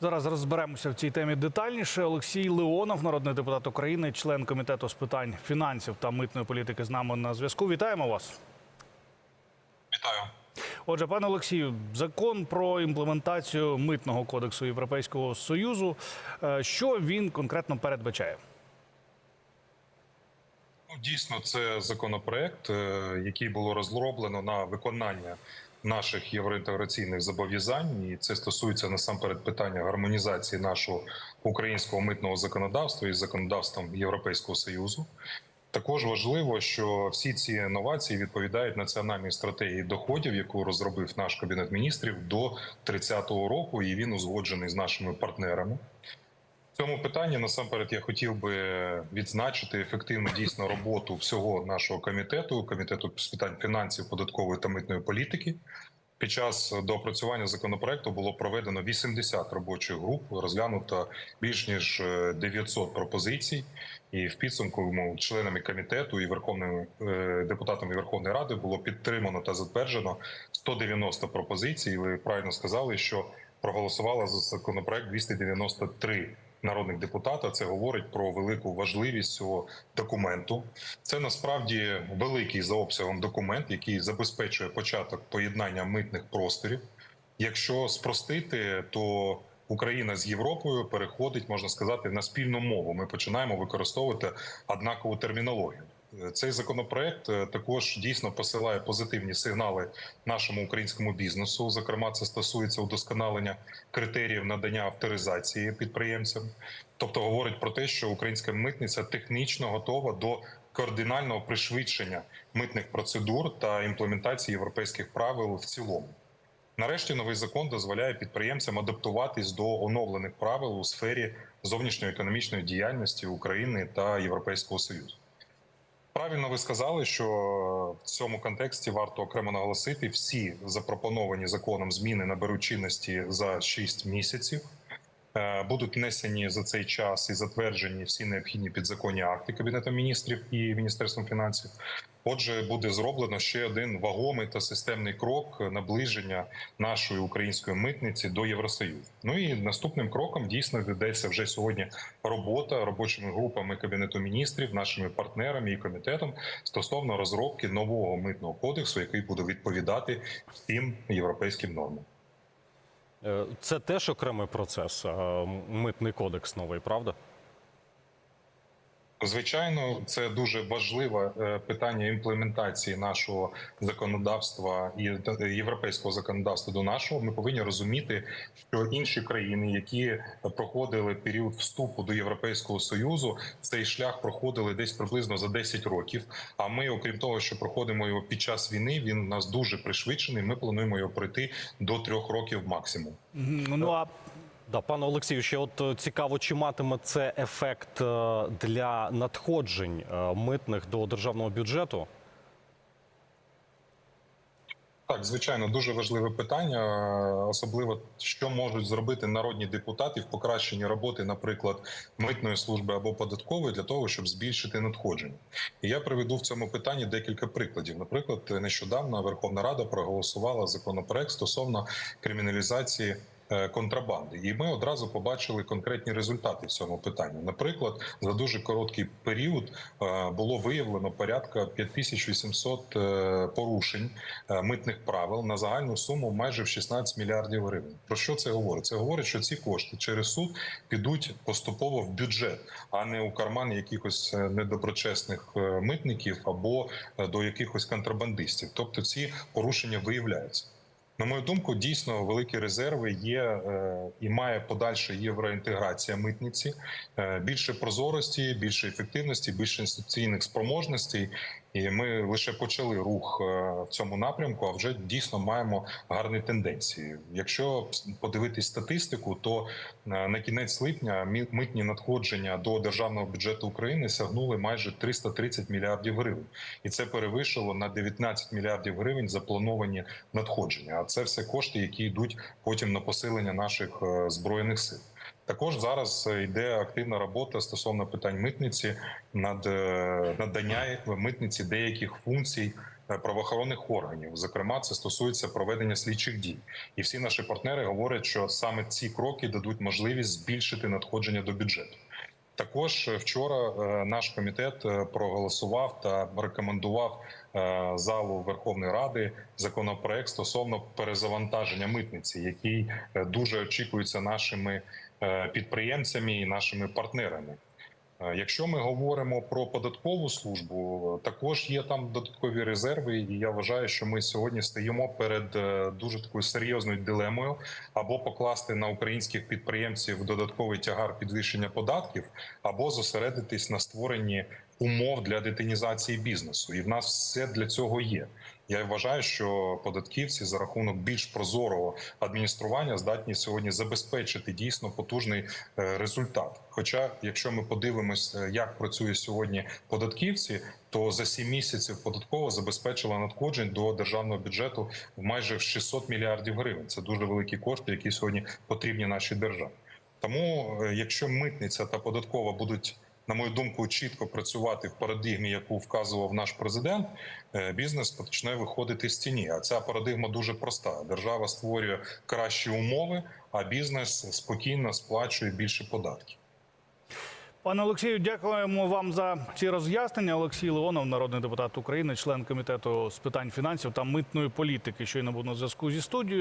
Зараз розберемося в цій темі детальніше. Олексій Леонов, народний депутат України, член комітету з питань фінансів та митної політики, з нами на зв'язку. Вітаємо вас. Вітаю. Отже, пане Олексію, закон про імплементацію митного кодексу Європейського союзу. е, Що він конкретно передбачає? Ну, дійсно, це законопроект, е, який було розроблено на виконання наших євроінтеграційних зобов'язань, і це стосується насамперед питання гармонізації нашого українського митного законодавства із законодавством Європейського союзу. Також важливо, що всі ці інновації відповідають національній стратегії доходів, яку розробив наш кабінет міністрів до 30-го року, і він узгоджений з нашими партнерами. Цьому питанні насамперед я хотів би відзначити ефективну дійсно роботу всього нашого комітету, комітету з питань фінансів, податкової та митної політики. Під час доопрацювання законопроекту було проведено 80 робочих груп, розглянуто більш ніж е, 900 пропозицій. І в підсумку ну, членами комітету і верховними е, депутатами Верховної Ради було підтримано та затверджено 190 пропозицій. Ви правильно сказали, що проголосувало за законопроект 293 народних депутата. Це говорить про велику важливість цього документу. Це насправді великий за обсягом документ, який забезпечує початок поєднання митних просторів. Якщо спростити, то Україна з Європою переходить, можна сказати, на спільну мову. Ми починаємо використовувати однакову термінологію. Цей законопроект е, також дійсно посилає позитивні сигнали нашому українському бізнесу. Зокрема, це стосується удосконалення критеріїв надання авторизації підприємцям, тобто говорить про те, що українська митниця технічно готова до кардинального пришвидшення митних процедур та імплементації європейських правил в цілому. Нарешті новий закон дозволяє підприємцям адаптуватись до оновлених правил у сфері зовнішньоекономічної діяльності України та Європейського Союзу. Правильно ви сказали, що в цьому контексті варто окремо наголосити, всі запропоновані законом зміни наберуть чинності за 6 місяців. Е, Будуть внесені за цей час і затверджені всі необхідні підзаконні акти Кабінетом міністрів і Міністерством фінансів. Отже, буде зроблено ще один вагомий та системний крок наближення нашої української митниці до Євросоюзу. Ну і наступним кроком дійсно ведеться вже сьогодні робота робочими групами Кабінету міністрів, нашими партнерами і комітетом стосовно розробки нового митного кодексу, який буде відповідати всім європейським нормам. Е, Це теж окремий процес, митний кодекс новий, правда? Звичайно, це дуже важливе е, питання імплементації нашого законодавства і та- європейського законодавства до нашого. Ми повинні розуміти, що інші країни, які проходили період вступу до Європейського союзу, цей шлях проходили десь приблизно за 10 років. А ми, окрім того, що проходимо його під час війни, він у нас дуже пришвидшений. Ми плануємо його пройти до трьох років максимум. Ну а Да, пане Олексію, ще от е, цікаво, чи матиме це ефект е, для надходжень е, митних до державного бюджету? Так, звичайно, дуже важливе питання, особливо що можуть зробити народні депутати в покращенні роботи, наприклад, митної служби або податкової для того, щоб збільшити надходження. І я приведу в цьому питанні декілька прикладів. Наприклад, нещодавно Верховна Рада проголосувала законопроект стосовно криміналізації. Е, Контрабанди, і ми одразу побачили конкретні результати в цьому питанні. Наприклад, за дуже короткий період е, було виявлено порядка 5800 е, порушень митних правил на загальну суму майже в 16 мільярдів гривень. Про що це говорить? Це говорить, що ці кошти через суд підуть поступово в бюджет, а не у карман якихось недоброчесних митників або до якихось контрабандистів. Тобто ці порушення виявляються. На мою думку, дійсно великі резерви є е, і має подальша євроінтеграція митниці, е, більше прозорості, більше ефективності, більше інституційних спроможностей. І ми лише почали рух е, в цьому напрямку, а вже дійсно маємо гарні тенденції. Якщо подивитись статистику, то е, на кінець липня митні надходження до державного бюджету України сягнули майже 330 мільярдів гривень, і це перевищило на 19 мільярдів гривень заплановані надходження. А це все кошти, які йдуть потім на посилення наших е, збройних сил. Також зараз е, йде активна робота стосовно питань митниці над е, надання митниці деяких функцій е, правоохоронних органів. Зокрема, це стосується проведення слідчих дій. І всі наші партнери говорять, що саме ці кроки дадуть можливість збільшити надходження до бюджету. Також вчора е, наш комітет е, проголосував та рекомендував е, залу Верховної Ради законопроект стосовно перезавантаження митниці, який дуже очікується нашими підприємцями і нашими партнерами. Е, Якщо ми говоримо про податкову службу, також є там додаткові резерви, і я вважаю, що ми сьогодні стоїмо перед е, дуже такою серйозною дилемою або покласти на українських підприємців додатковий тягар підвищення податків, або зосередитись на створенні умов для детинізації бізнесу. І в нас все для цього є. Я вважаю, що податківці за рахунок більш прозорого адміністрування здатні сьогодні забезпечити дійсно потужний е, результат. Хоча, якщо ми подивимося, як працює сьогодні податківці, то за 7 місяців податково забезпечила надходжень до державного бюджету в майже в 600 мільярдів гривень. Це дуже великі кошти, які сьогодні потрібні нашій державі. Тому, е, якщо митниця та податкова будуть, на мою думку, чітко працювати в парадигмі, яку вказував наш президент, е, бізнес почне виходити з тіні. А ця парадигма дуже проста: держава створює кращі умови, а бізнес спокійно сплачує більше податків. Пане Олексію, дякуємо вам за ці роз'яснення. Олексій Леонов, народний депутат України, член комітету з питань фінансів та митної політики. Щойно був на зв'язку зі студією.